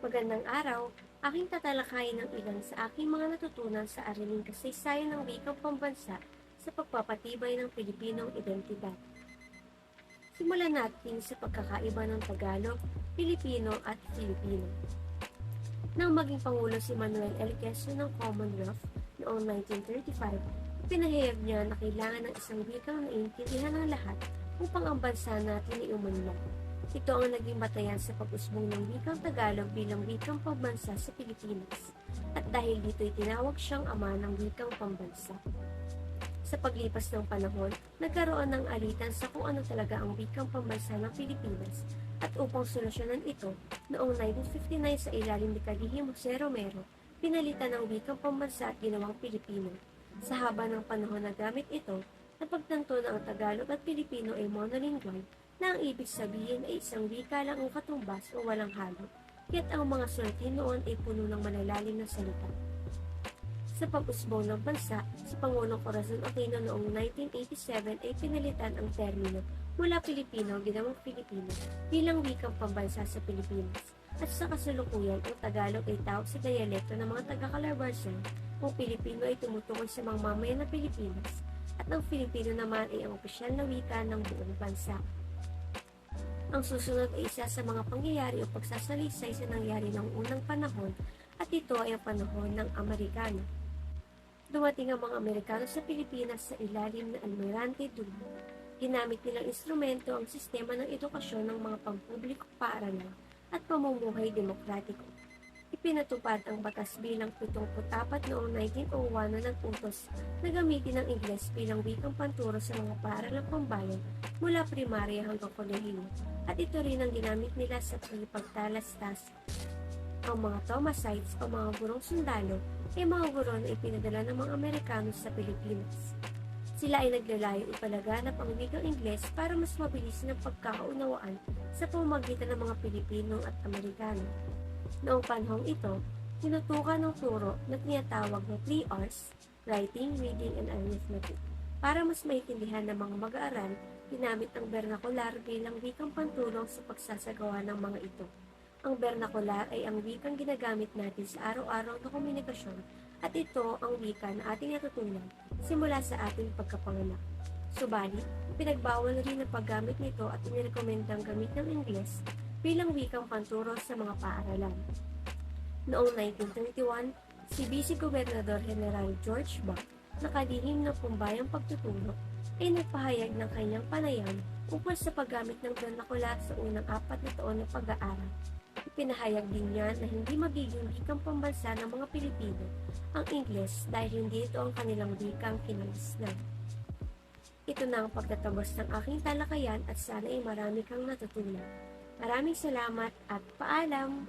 Magandang araw, aking tatalakayin ng ilan sa aking mga natutunan sa ariling kasaysayan ng wikang pambansa sa pagpapatibay ng Pilipinong identidad. Simulan natin sa pagkakaiba ng Tagalog, Pilipino at Filipino. Nang maging Pangulo si Manuel L. Quezon ng Commonwealth noong 1935, pinahayag niya na kailangan ng isang wikang naiintindihan ng lahat upang ang bansa natin ay umunlad. Ito ang naging batayan sa pag-usbong ng wikang Tagalog bilang wikang pambansa sa Pilipinas. At dahil dito'y tinawag siyang ama ng wikang pambansa. Sa paglipas ng panahon, nagkaroon ng alitan sa kung ano talaga ang wikang pambansa ng Pilipinas at upang solusyonan ito, noong 1959 sa ilalim ni Kalihim Jose Romero, pinalitan ng wikang pambansa at ginawang Pilipino. Sa haba ng panahon na gamit ito, napagtanto na ang Tagalog at Pilipino ay monolingual na ang ibig sabihin ay isang wika lang ang katumbas o walang halo, kaya't ang mga sulatin noon ay puno ng malalalim na salita. Sa pag-usbong ng bansa, si Pangulong Corazon Aquino noong 1987 ay pinalitan ang termino mula Pilipino ginawang Filipino bilang wikang pambansa sa Pilipinas. At sa kasalukuyan, ang Tagalog ay tawag sa dialekto ng mga taga-Calabarzon, kung Pilipino ay tumutukoy sa mga mamayan ng Pilipinas, at ang Filipino naman ay ang opisyal na wika ng buong bansa. Ang susunod ay isa sa mga pangyayari o pagsasalisay sa nangyari ng unang panahon at ito ay ang panahon ng Amerikano. Dumating ang mga Amerikano sa Pilipinas sa ilalim ng Almirante Dumo. Ginamit nilang instrumento ang sistema ng edukasyon ng mga pampublikong paaralan at pamumuhay demokratiko. Ipinatupad ang batas bilang 74 noong 1901 na nagputos na gamitin ang Ingles bilang wikang panturo sa mga paaralang pambayan mula primarya hanggang kolehiyo at ito rin ang ginamit nila sa pagpagtalastas. Ang mga Thomasites o mga gurong sundalo ay mga guro na ipinadala ng mga Amerikano sa Pilipinas. Sila ay naglalayo ipalaganap ang wikang Ingles para mas mabilis ng pagkakaunawaan sa pamamagitan ng mga Pilipino at Amerikano. Noong panahong ito, tinutukan ng turo na tinatawag na 3 R's, writing, reading, and arithmetic. Para mas maintindihan ng mga mag-aaral, ginamit ang vernacular bilang wikang pantulong sa pagsasagawa ng mga ito. Ang vernacular ay ang wikang ginagamit natin sa araw-araw na komunikasyon at ito ang wika na ating natutunan simula sa ating pagkapanganak. Subalit, pinagbawal rin ang paggamit nito at inirekomendang gamit ng Ingles bilang wikang panturo sa mga paaralan. Noong 1931, si Vice Gobernador General George Buck, nakalihim ng pumbayang pagtutulog, ay nagpahayag ng kanyang panayam ukol sa paggamit ng vernacular sa unang apat na taon ng pag-aaral. Ipinahayag din niya na hindi magiging wikang pambansa ng mga Pilipino ang Ingles dahil hindi ito ang kanilang wikang kinalisnan. Ito na ang pagtatapos ng aking talakayan at sana ay marami kang natutunan. Maraming salamat at paalam!